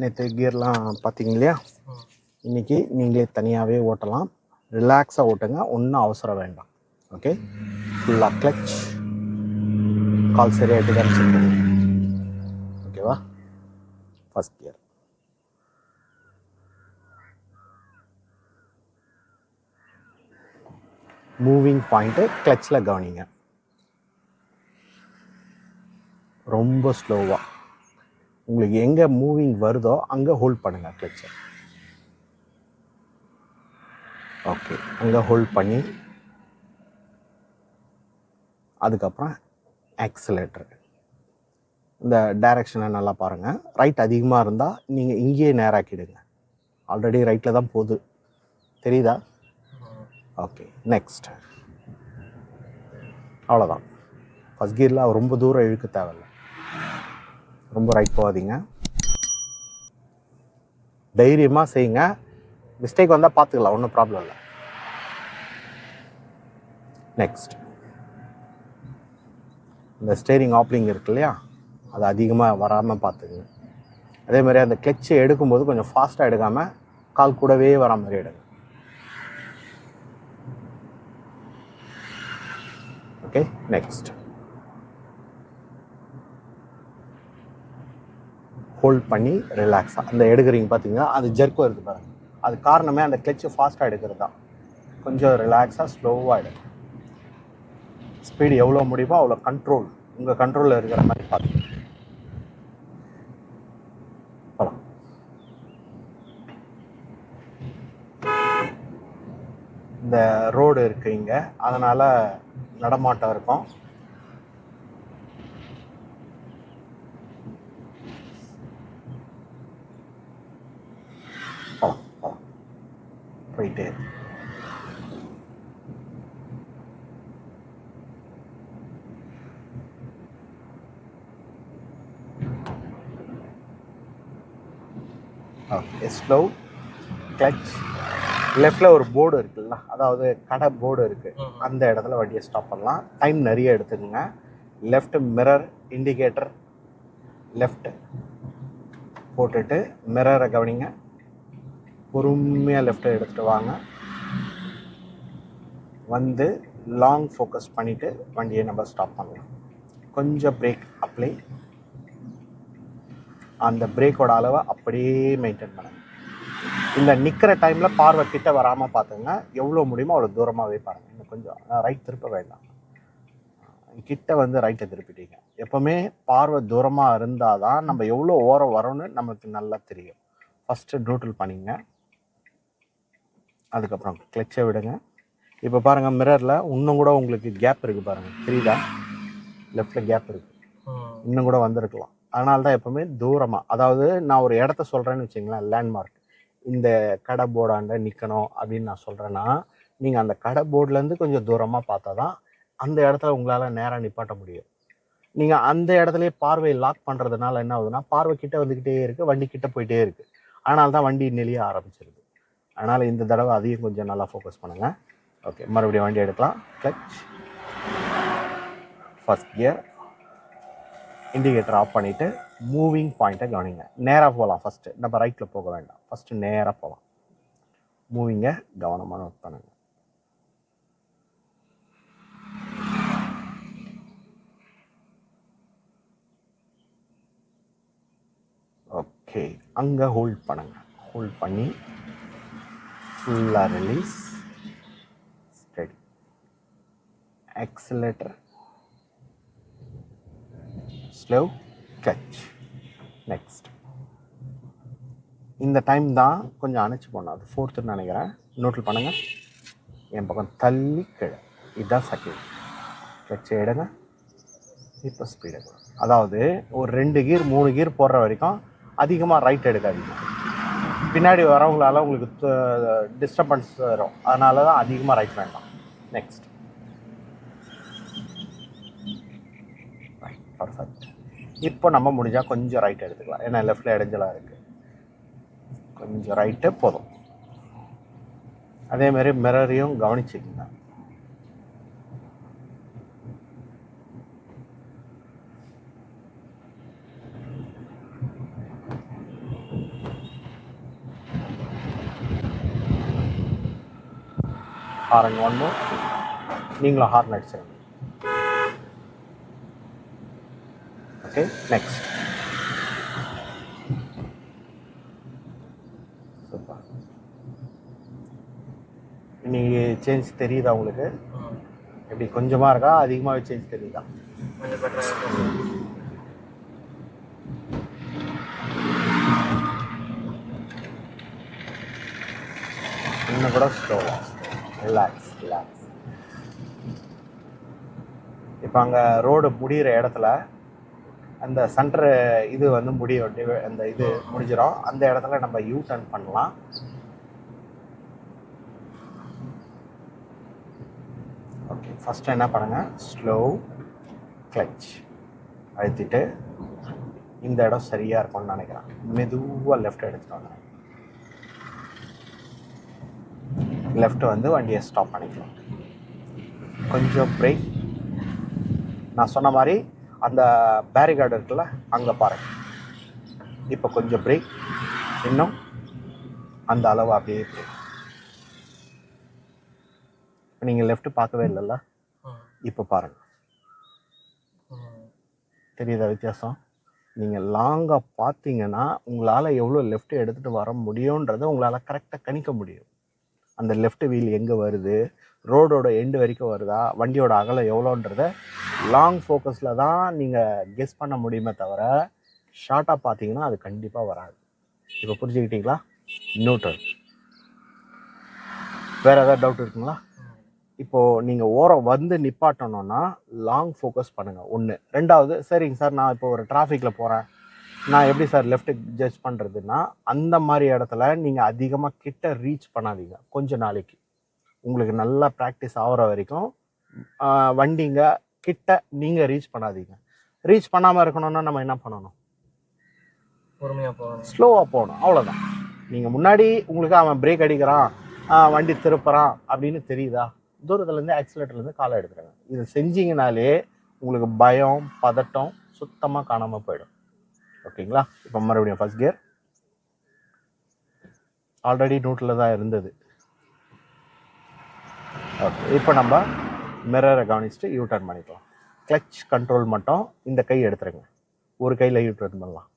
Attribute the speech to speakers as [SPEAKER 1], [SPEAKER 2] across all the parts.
[SPEAKER 1] நேற்று கியர்லாம் பார்த்தீங்க இல்லையா? இன்னைக்கு நீங்களே தனியாகவே ஓட்டலாம். ரிலாக்ஸாக ஓட்டுங்க. ஒன்றும் அவசரம் வேண்டாம். ஓகே ஃபுல்லாக கிளச் கால் சரியாயிட்டு தான் ஓகேவா ஃபஸ்ட் கியர் மூவிங் பாயிண்ட்டு கிளச்சில் கவனிங்க. ரொம்ப ஸ்லோவாக உங்களுக்கு எங்கே மூவிங் வருதோ அங்கே ஹோல்ட் பண்ணுங்கள் கிளச்சை ஓகே அங்கே ஹோல்ட் பண்ணி அதுக்கப்புறம் ஆக்சிலேட்டர் இந்த டைரக்ஷனை நல்லா பாருங்கள் ரைட் அதிகமாக இருந்தால் நீங்கள் இங்கேயே நேராக்கிடுங்க. ஆல்ரெடி ரைட்டில் தான் போகுது. தெரியுதா? ஓகே நெக்ஸ்ட் அவ்வளோதான் ஃபஸ்ட் கியரில் ரொம்ப தூரம் இழுக்க தேவையில்ல. ரொம்ப ரைட் போகாதீங்க. தைரியமாக செய்யுங்க. மிஸ்டேக் வந்தால் பார்த்துக்கலாம் ஒன்றும் ப்ராப்ளம் இல்லை. நெக்ஸ்ட் இந்த ஸ்டேரிங் ஆப்லிங் இருக்கு இல்லையா? அது அதிகமாக வராமல் பார்த்துக்குங்க அதே மாதிரி அந்த கிளச்சை எடுக்கும்போது கொஞ்சம் ஃபாஸ்ட்டாக எடுக்காமல் கால் கூடவே வர மாதிரி எடுங்க. ஓகே நெக்ஸ்ட் ஹோல்ட் பண்ணி ரிலாக்ஸாக அந்த எடுக்கிறீங்க பார்த்தீங்கன்னா அது ஜெர்க்கும் இருக்குது பாருங்க. அது காரணமே அந்த கிளச்சு ஃபாஸ்ட்டாக எடுக்கிறது தான். கொஞ்சம் ரிலாக்ஸாக ஸ்லோவாக எடுக்கும் ஸ்பீடு எவ்வளோ முடியுமோ அவ்வளோ கண்ட்ரோல் உங்கள் கண்ட்ரோலில் இருக்கிற மாதிரி பார்த்து போகலாம் இந்த ரோடு இருக்கு இங்கே. அதனால் நடமாட்டம் இருக்கும். இரு. ஓகே ஸ்லோ கிளச் லெஃப்டில் ஒரு போர்டு இருக்குல்ல அதாவது கடை போர்டு இருக்குது அந்த இடத்துல வண்டியை ஸ்டாப் பண்ணலாம். டைம் நிறைய எடுத்துக்கோங்க. லெஃப்ட் மிரர் இண்டிகேட்டர் லெஃப்ட் போட்டுட்டு மிரரை கவனிங்க. பொறுமையாக லெஃப்ட்டை எடுத்துகிட்டு வாங்க. வந்து லாங் ஃபோக்கஸ் பண்ணிவிட்டு வண்டியை நம்ம ஸ்டாப் பண்ணலாம். கொஞ்சம் பிரேக் அப்ளை அந்த பிரேக்கோட அளவை அப்படியே மெயின்டைன் பண்ணுங்க. இந்த நிற்கிற டைமில் பார்வை கிட்ட வராமல் பார்த்துங்க. எவ்வளோ முடியுமோ அவ்வளோ தூரமாகவே பாருங்கள் இன்னும் கொஞ்சம் ரைட் திருப்ப வேண்டாம். கிட்ட வந்து ரைட்டை திருப்பிட்டீங்க. எப்போவுமே பார்வை தூரமாக இருந்தால் தான் நம்ம எவ்வளோ ஓரம் வரோன்னு நமக்கு நல்லா தெரியும். ஃபஸ்ட்டு நூட்டில் பண்ணிங்க. அதுக்கப்புறம் கிளச்சை விடுங்க. இப்போ பாருங்கள் மிரரில் இன்னும் கூட உங்களுக்கு கேப் இருக்குது பாருங்கள் தெரியுதா லெஃப்டில் கேப் இருக்குது இன்னும் கூட வந்திருக்கலாம். அதனால தான் எப்பவுமே தூரமாக அதாவது நான் ஒரு இடத்த சொல்கிறேன்னு வச்சுங்களேன் லேண்ட்மார்க் இந்த கடை போர்டாண்ட நிற்கணும் அப்படின்னு நான் சொல்கிறேன்னா நீங்கள் அந்த கடை போர்ட்லேருந்து கொஞ்சம் தூரமாக பார்த்தா தான் அந்த இடத்துல உங்களால் நேராக நிப்பாட்ட முடியும். நீங்கள் அந்த இடத்துலயே பார்வையை லாக் பண்ணுறதுனால என்ன ஆகுதுன்னா பார்வை கிட்ட வந்துக்கிட்டே இருக்குது வண்டி கிட்ட போயிட்டே இருக்குது அதனால தான் வண்டி நெளிய ஆரம்பிச்சிருது. அதனால் இந்த தடவை அதையும் கொஞ்சம் நல்லா ஃபோக்கஸ் பண்ணுங்கள் ஓகே மறுபடியும் வண்டி எடுக்கலாம். Clutch first gear indicator off பண்ணிவிட்டு மூவிங் பாயிண்ட்டை கவனிங்க. நேராக போகலாம் ஃபஸ்ட்டு நம்ம ரைட்டில் போக வேண்டாம். ஃபஸ்ட்டு நேராக போகலாம் மூவிங்கை கவனமாக நோட் பண்ணுங்க. ஓகே அங்கே ஹோல்ட் பண்ணுங்க. ஹோல்ட் பண்ணி ஃபுல்லாக release steady accelerator slow clutch next இந்த டைம் தான் கொஞ்சம் அணைச்சி போனோம் அது ஃபோர்த்துன்னு நினைக்கிறேன். நோட்டில் பண்ணுங்கள் என் பக்கம் தள்ளி கீழே. இதுதான் செகண்ட் கச்சை எடுங்க. இப்போ ஸ்பீடு அதாவது ஒரு ரெண்டு கீர் மூணு கீர் போடுற வரைக்கும் அதிகமாக ரைட் எடுக்காதீங்க. பின்னாடி வரவங்களால உங்களுக்கு டிஸ்டர்பன்ஸ் வரும். அதனால தான் அதிகமாக ரைட் வேண்டாம் நெக்ஸ்ட் பர்ஃபெக்ட் இப்போ நம்ம முடிஞ்சால் கொஞ்சம் ரைட் எடுத்துக்கலாம். ஏன்னா லெஃப்டில் இடைஞ்சலாக இருக்குது கொஞ்சம் ரைட்டு போதும். அதேமாரி மிரரையும் கவனிச்சுக்கங்க. ஹாரன் ஒன் மோர் நீங்களும் ஹார்ன் அடிச்சிருங்க ஓகே நெக்ஸ்ட் சூப்பர் இன்னைக்கு சேஞ்ச் தெரியுதா உங்களுக்கு? எப்படி கொஞ்சமாக இருக்கா? அதிகமாகவே சேஞ்ச் தெரியுதா? இன்னும் கூட ஸ்லோவாக ரிலாக்ஸ் ரிலாக்ஸ் இப்போ அங்கே ரோடு முடிகிற இடத்துல அந்த சென்டர் இது வந்து முடிய அந்த இது முடிஞ்சிடும் அந்த இடத்துல நம்ம யூ டர்ன் பண்ணலாம். ஓகே ஃபஸ்ட்டு என்ன பண்ணுங்கள் ஸ்லோ கிளச் அழுத்திட்டு இந்த இடம் சரியாக இருக்கும்னு நினைக்கிறேன். மெதுவாக லெஃப்ட் எடுத்துகிட்டு வாங்க லெஃப்ட் வந்து வண்டியை ஸ்டாப் பண்ணிக்கலாம் கொஞ்சம் பிரேக் நான் சொன்ன மாதிரி அந்த பேரிகார்டு இருக்குல்ல அங்கே பாருங்க இப்போ கொஞ்சம் பிரேக் இன்னும் அந்த அளவு அப்படியே பிரேக் நீங்கள் லெஃப்ட் பார்க்கவே இல்லைல்ல? இப்போ பாருங்க. தெரியுதா வித்தியாசம்? நீங்கள் லாங்காக பார்த்தீங்கன்னா உங்களால் எவ்வளோ லெஃப்ட் எடுத்துகிட்டு வர முடியுன்றதை உங்களால் கரெக்டாக கணிக்க முடியும். அந்த லெஃப்ட் வீல் எங்கே வருது? ரோடோட எண்டு வரைக்கும் வருதா? வண்டியோட அகலம் எவ்வளோன்றத லாங் ஃபோக்கஸில் தான் நீங்கள் கெஸ் பண்ண முடியுமே தவிர ஷார்ட்டாக பார்த்தீங்கன்னா அது கண்டிப்பாக வராது. இப்போ புரிஞ்சுக்கிட்டீங்களா? நியூட்ரல் வேறு ஏதாவது டவுட் இருக்குங்களா? இப்போது நீங்கள் ஓரம் வந்து நிப்பாட்டணும்னா லாங் ஃபோக்கஸ் பண்ணுங்கள் ஒன்று ரெண்டாவது சரிங்க சார் நான் இப்போ ஒரு டிராஃபிக்கில் போகிறேன் நான் எப்படி சார் லெஃப்ட் ஜட்ஜ் பண்ணுறதுன்னா அந்த மாதிரி இடத்துல நீங்கள் அதிகமாக கிட்ட ரீச் பண்ணாதீங்க. கொஞ்ச நாளைக்கு. உங்களுக்கு நல்லா ப்ராக்டிஸ் ஆகிற வரைக்கும் வண்டிங்க கிட்ட நீங்கள் ரீச் பண்ணாதீங்க. ரீச் பண்ணாமல் இருக்கணும்னா நம்ம என்ன பண்ணணும்?
[SPEAKER 2] பொறுமையாக போகணும்.
[SPEAKER 1] ஸ்லோவாக போகணும். அவ்வளோதான் நீங்கள் முன்னாடி உங்களுக்கு அவன் பிரேக் அடிக்கிறான் வண்டி திருப்புறான் அப்படின்னு தெரியுதா? தூரத்துலேருந்து ஆக்சிலேட்டர்லேருந்து காலை எடுத்துருங்க இது செஞ்சீங்கனாலே உங்களுக்கு பயம் பதட்டம் சுத்தமாக காணாமல் போயிடும். ஓகேங்களா? இப்போ மறுபடியும் ஃபர்ஸ்ட் கியர் ஆல்ரெடி நூட்டில் தான் இருந்தது. ஓகே இப்போ நம்ம மிரரை கவனிச்சுட்டு யூ டர்ன் பண்ணிக்கலாம். கிளச் கண்ட்ரோல் மட்டும் இந்த கை எடுத்துருங்க. ஒரு கையில் யூ டர்ன் பண்ணலாம்.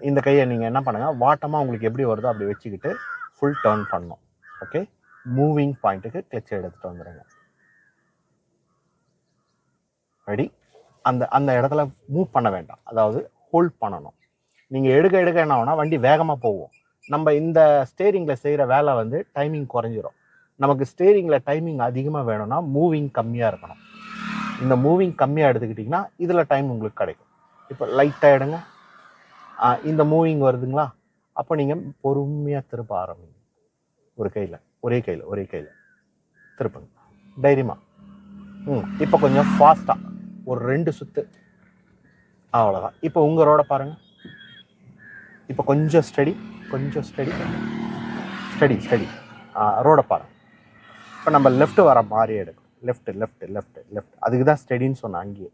[SPEAKER 1] இந்த- கையை நீங்கள் என்ன பண்ணுங்கள் வாட்டமாக உங்களுக்கு எப்படி வருதோ அப்படி வச்சுக்கிட்டு ஃபுல் டர்ன் பண்ணணும். ஓகே மூவிங் பாயிண்ட்டுக்கு கிளச்சை எடுத்துகிட்டு வந்துடுங்க ரெடி அந்த அந்த இடத்துல மூவ் பண்ண வேண்டாம். அதாவது ஹோல்ட் பண்ணணும். நீங்கள் எடுக்க எடுக்க என்ன ஆகுனா வண்டி வேகமாக போகும். நம்ம இந்த ஸ்டேரிங்கில் செய்கிற வேலை வந்து டைமிங் குறைஞ்சிரும். நமக்கு ஸ்டேரிங்கில் டைமிங் அதிகமாக வேணும்னா மூவிங் கம்மியாக இருக்கணும். இந்த மூவிங் கம்மியாக எடுத்துக்கிட்டிங்கன்னா இதில் டைம் உங்களுக்கு கிடைக்கும். இப்போ லைட்டாக எடுங்க. இந்த மூவிங் வருதுங்களா? அப்போ நீங்கள் பொறுமையாக திருப்ப ஆரம்பிங்க. ஒரு கையில் ஒரே கையில் ஒரே கையில். திருப்புங்க. தைரியமாக ம் இப்போ கொஞ்சம் ஃபாஸ்ட்டாக ஒரு ரெண்டு சுற்று அவ்வளோதான் இப்போ உங்கள் ரோட பாருங்க. இப்போ கொஞ்சம் ஸ்டடி கொஞ்சம் ஸ்டடி ஸ்டடி ஸ்டடி ரோட பாருங்க. இப்போ நம்ம லெஃப்ட் வர மாதிரி எடுக்கும் லெஃப்ட் லெஃப்ட் லெஃப்ட் லெஃப்ட் அதுக்கு தான் ஸ்டடின்னு சொன்னேன் அங்கேயே.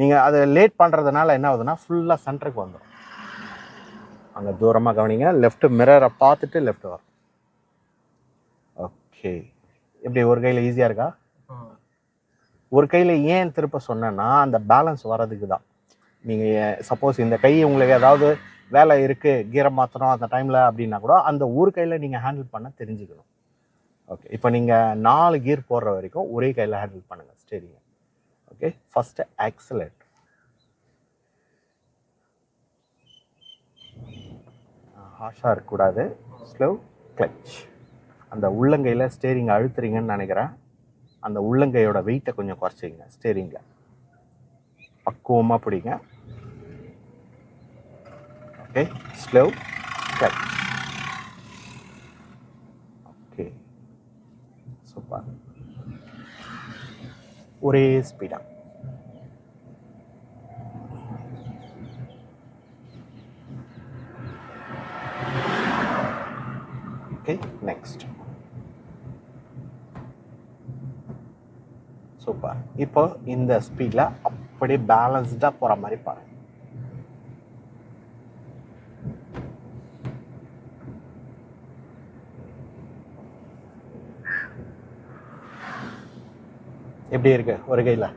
[SPEAKER 1] நீங்கள் அதை லேட் பண்ணுறதுனால என்ன ஆகுதுன்னா ஃபுல்லாக சென்டருக்கு வந்துடும் அங்கே தூரமாக கவனிங்க. லெஃப்ட் மிரரை பார்த்துட்டு லெஃப்ட் வரும். ஓகே எப்படி ஒரு கையில் ஈஸியாக இருக்கா? ஒரு கையில் ஏன் திருப்ப சொன்னேன்னா அந்த பேலன்ஸ் வர்றதுக்கு தான் நீங்கள் சப்போஸ் இந்த கை உங்களுக்கு ஏதாவது வேலை இருக்குது கீரை மாற்றணும் அந்த டைமில் அப்படின்னா கூட அந்த ஒரு கையில் நீங்கள் ஹேண்டில் பண்ண தெரிஞ்சுக்கணும். ஓகே இப்போ நீங்கள் நாலு கீர் போடுற வரைக்கும் ஒரே கையில் ஹேண்டில் பண்ணுங்கள் ஸ்டேரிங்க ஓகே ஃபஸ்ட்டு ஆக்சலேட் ஹாஷாக இருக்கக்கூடாது. ஸ்லோ கிளச் அந்த உள்ளங்கையில் ஸ்டேரிங் அழுத்துறீங்கன்னு நினைக்கிறேன். அந்த உள்ளங்கையோட வெயிட்டை கொஞ்சம் குறைச்சிங்க ஸ்டேரிங்கில் பக்குவமாக பிடிங்க. Okay slow clutch okay super ஒரே ஸ்பீடாக ஓகே நெக்ஸ்ட் சூப்பர் இப்போ இந்த ஸ்பீடில் அப்படியே பேலன்ஸ்டாக போகிற மாதிரி பாருங்க. எப்படி இருக்கு? ஒரு கையில்.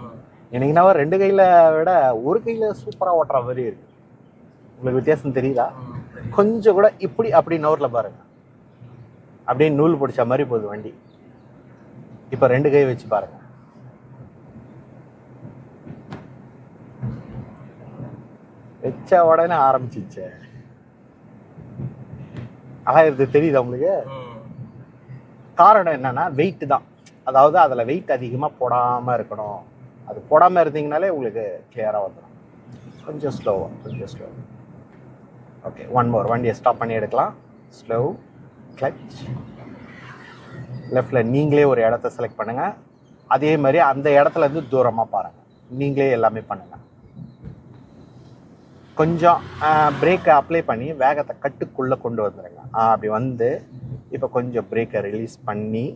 [SPEAKER 2] ம்
[SPEAKER 1] எனக்குன்னா ரெண்டு கையில் விட ஒரு கையில் சூப்பராக ஓட்டுற மாதிரி இருக்கு. உங்களுக்கு வித்தியாசம் தெரியுதா? கொஞ்சம் கூட இப்படி அப்படி நோரில் பாருங்க. அப்படியே நூல் பிடிச்ச மாதிரி போகுது வண்டி. இப்போ ரெண்டு கை வச்சு பாருங்க. வச்ச உடனே ஆரம்பிச்சிச்சே அழகிறது தெரியுதா உங்களுக்கு? காரணம் என்னன்னா வெயிட் தான். அதாவது அதில் வெயிட் அதிகமாக போடாமல் இருக்கணும். அது போடாமல் இருந்தீங்கனாலே உங்களுக்கு கிளியராக வந்துடும் கொஞ்சம் ஸ்லோவாக கொஞ்சம் ஸ்லோ ஓகே ஒன் மோர் வண்டியை ஸ்டாப் பண்ணி எடுக்கலாம். ஸ்லோ கிளச் லெஃப்டில் நீங்களே ஒரு இடத்த செலக்ட் பண்ணுங்கள் அதே மாதிரி அந்த இடத்துல இருந்து தூரமாக பாருங்கள் நீங்களே எல்லாமே பண்ணுங்கள் கொஞ்சம் பிரேக்கை அப்ளை பண்ணி வேகத்தை கட்டுக்குள்ளே கொண்டு வந்துடுங்க அப்படி வந்து இப்போ கொஞ்சம் பிரேக்கை ரிலீஸ் பண்ணி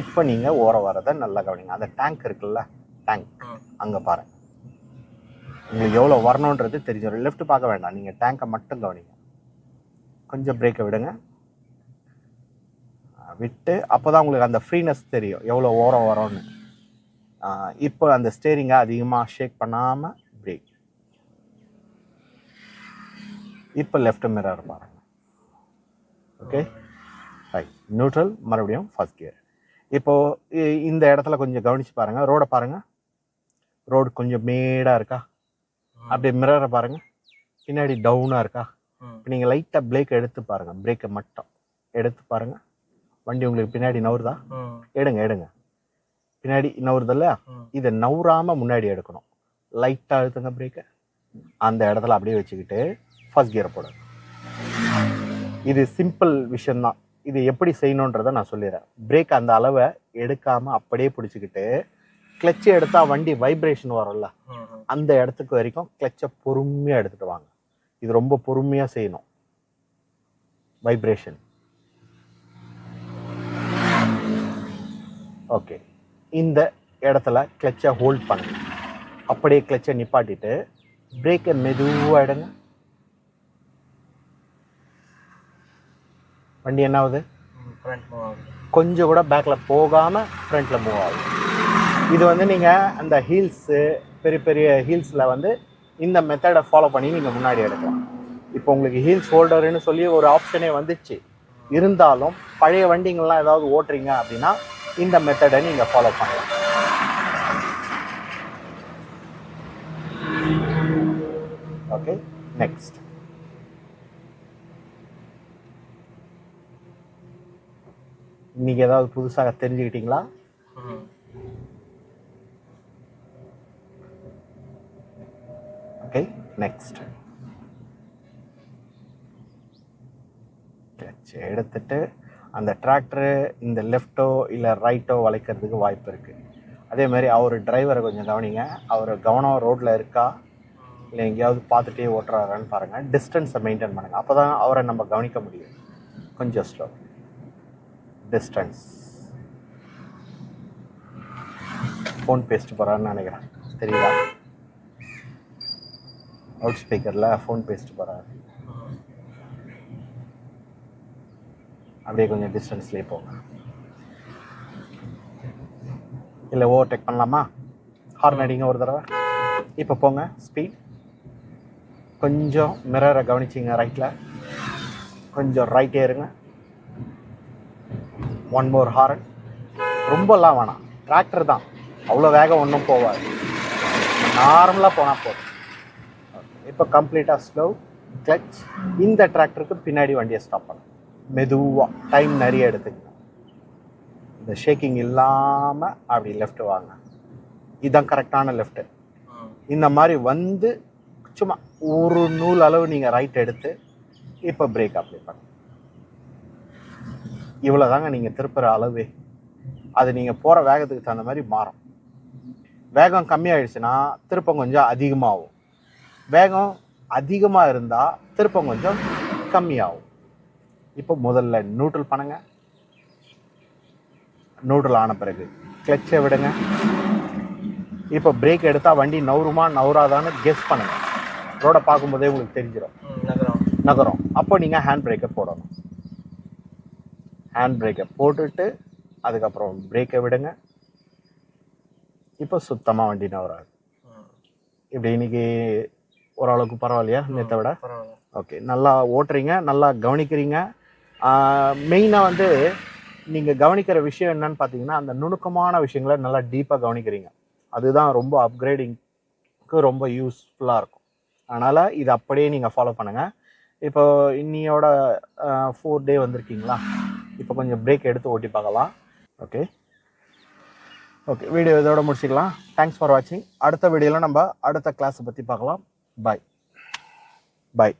[SPEAKER 1] இப்போ நீங்கள் ஓர வரதை நல்லா கவனிங்க. அந்த டேங்க் இருக்குல்ல? டேங்க் அங்கே பாருங்க உங்களுக்கு எவ்வளோ வரணுன்றது தெரிஞ்சிடும் லெஃப்ட் பார்க்க வேண்டாம். நீங்கள் டேங்கை மட்டும் கவனிங்க. கொஞ்சம் பிரேக்கை விடுங்க. விட்டு அப்போ தான் உங்களுக்கு அந்த ஃப்ரீனஸ் தெரியும். எவ்வளோ ஓரம் வரும்னு இப்போ அந்த ஸ்டேரிங்கை அதிகமாக ஷேக் பண்ணாமல் பிரேக் இப்போ லெஃப்ட் மிரர் பாருங்க. ஓகே ரைட் நியூட்ரல் மறுபடியும் ஃபர்ஸ்ட் கியர் இப்போ இ- இந்த இடத்துல கொஞ்சம் கவனிச்சு பாருங்க. ரோடை பாருங்க. ரோடு கொஞ்சம் மேடா இருக்கா? அப்படியே மிரரை பாருங்க. பின்னாடி டவுனா இருக்கா? இப்போ நீங்கள் லைட்டாக பிரேக் எடுத்து பாருங்க. பிரேக்கை மட்டும். எடுத்து பாருங்க. வண்டி உங்களுக்கு பின்னாடி நவுறுதா? எடுங்க எடுங்க. பின்னாடி நவுறுது இல்லையா? இதை நவுறாம முன்னாடி எடுக்கணும். லைட்டாக அழுத்துங்க பிரேக்கை அந்த இடத்துல அப்படியே வச்சுக்கிட்டு ஃபர்ஸ்ட் கியரை போடுங்க இது சிம்பிள் விஷயம்தான். இது எப்படி செய்யணுன்றதை நான் சொல்லிடுறேன். பிரேக் அந்த அளவை எடுக்காம அப்படியே பிடிச்சிக்கிட்டு கிளச்சை எடுத்தா வண்டி வைப்ரேஷன் வரும்ல? அந்த இடத்துக்கு வரைக்கும் கிளச்சை பொறுமையாக எடுத்துட்டு வாங்க. இது ரொம்ப பொறுமையாக செய்யணும். வைப்ரேஷன் ஓகே இந்த இடத்துல கிளச்சை ஹோல்ட் பண்ணுங்க அப்படியே கிளச்சை நிப்பாட்டிட்டு பிரேக்கை மெதுவாக எடுங்க. வண்டி என்ன ஆகுது. கொஞ்சம் கூட பேக்கில் போகாமல் ஃப்ரண்ட்டில் மூவ் ஆகுது. இது வந்து நீங்கள் அந்த ஹீல்ஸு பெரிய பெரிய ஹீல்ஸில் வந்து இந்த மெத்தடை ஃபாலோ பண்ணி நீங்கள் முன்னாடி எடுக்கலாம். இப்போ உங்களுக்கு ஹீல்ஸ் ஹோல்டர்னு சொல்லி ஒரு ஆப்ஷனே வந்துச்சு. இருந்தாலும் பழைய வண்டிங்கள்லாம் ஏதாவது ஓட்டுறீங்க அப்படின்னா இந்த மெத்தடை நீங்கள் ஃபாலோ பண்ணலாம். ஓகே நெக்ஸ்ட் இன்னைக்கு ஏதாவது புதுசாக தெரிஞ்சுக்கிட்டீங்களா? ஓகே நெக்ஸ்ட் எடுத்துட்டு அந்த டிராக்டரு இந்த லெஃப்ட்டோ இல்லை ரைட்டோ வளைக்கிறதுக்கு வாய்ப்பு இருக்குது அதே மாதிரி அவர் டிரைவரை கொஞ்சம் கவனிங்க. அவர் கவனம் ரோட்டில் இருக்கா? இல்லை எங்கேயாவது பார்த்துட்டே ஓட்டுறாரான்னு பாருங்கள் டிஸ்டன்ஸை மெயின்டைன் பண்ணுங்கள் அப்போ தான் அவரை நம்ம கவனிக்க முடியும். கொஞ்சம் ஸ்லோ டிஸ்டன்ஸ் ஃபோன் பேசிட்டு போகிறான்னு நினைக்கிறேன். தெரியுதா? அவுட் ஸ்பீக்கரில் ஃபோன் பேசிட்டு போகிறாரு அப்படியே கொஞ்சம் டிஸ்டன்ஸ்லேயே போங்க இல்லை ஓவர்டேக் பண்ணலாமா? ஹார்ன் அடிங்க ஒரு தடவை. இப்போ போங்க ஸ்பீட் கொஞ்சம் மிரரை கவனிச்சிங்க ரைட்டில் கொஞ்சம் ரைட்டே இருங்க. ஒன் மோர் ஹாரன் ரொம்பலாம் வேணாம். டிராக்டர் தான். அவ்வளோ வேகம் ஒன்றும் போகாது. நார்மலாக போனால் போதும். இப்போ கம்ப்ளீட்டாக ஸ்லோ கிளச் இந்த டிராக்டருக்கு பின்னாடி வண்டியை ஸ்டாப் பண்ணும் மெதுவாக டைம் நிறைய எடுத்துக்கணும். இந்த ஷேக்கிங் இல்லாமல் அப்படி லெஃப்ட் வாங்க. இதுதான் கரெக்டான லெஃப்ட்டு இந்த மாதிரி வந்து சும்மா ஒரு நூல் அளவு நீங்கள் ரைட் எடுத்து இப்போ பிரேக் அப்ளை பண்ணுங்க இவ்வளோ தாங்க நீங்கள் திருப்புற அளவே. அது நீங்கள் போகிற வேகத்துக்கு தகுந்த மாதிரி மாறும். வேகம் கம்மியாயிடுச்சுன்னா திருப்பம் கொஞ்சம் அதிகமாகும். வேகம் அதிகமாக இருந்தால் திருப்பம் கொஞ்சம் கம்மியாகும். இப்போ முதல்ல நியூட்ரல் பண்ணுங்க. நியூட்ரல் ஆன பிறகு கிளச்சை விடுங்க. இப்போ பிரேக் எடுத்தால் வண்டி நவுருமா நவுறாதான்னு கெஸ் பண்ணுங்க. ரோடை பார்க்கும்போதே உங்களுக்கு தெரிஞ்சிடும்
[SPEAKER 2] நகரும்.
[SPEAKER 1] அப்போ நீங்கள் ஹேண்ட் பிரேக்கை போடணும். ஹேண்ட் பிரேக்கை போட்டுட்டு அதுக்கப்புறம் பிரேக்கை விடுங்க. இப்போ சுத்தமாக வண்டி நவராது. இப்படி இன்னைக்கு ஓரளவுக்கு பரவாயில்லையா நேற்றை விட? ஓகே நல்லா ஓட்டுறீங்க நல்லா கவனிக்கிறீங்க. மெயினாக வந்து நீங்கள் கவனிக்கிற விஷயம் என்னன்னு பார்த்தீங்கன்னா அந்த நுணுக்கமான விஷயங்களை நல்லா டீப்பாக கவனிக்கிறீங்க. அதுதான் ரொம்ப அப்கிரேடிங்க்கு ரொம்ப யூஸ்ஃபுல்லாக இருக்கும். அதனால் இது அப்படியே நீங்கள் ஃபாலோ பண்ணுங்கள் இப்போ இன்னியோட ஃபோர் டே வந்திருக்கீங்களா? இப்போ கொஞ்சம் பிரேக் எடுத்து ஓட்டி பார்க்கலாம். ஓகே ஓகே வீடியோ இதோட முடிச்சுக்கலாம். தேங்க்ஸ் ஃபார் வாட்சிங் அடுத்த வீடியோவில் நம்ம அடுத்த கிளாஸை பற்றி பார்க்கலாம். பாய் பாய்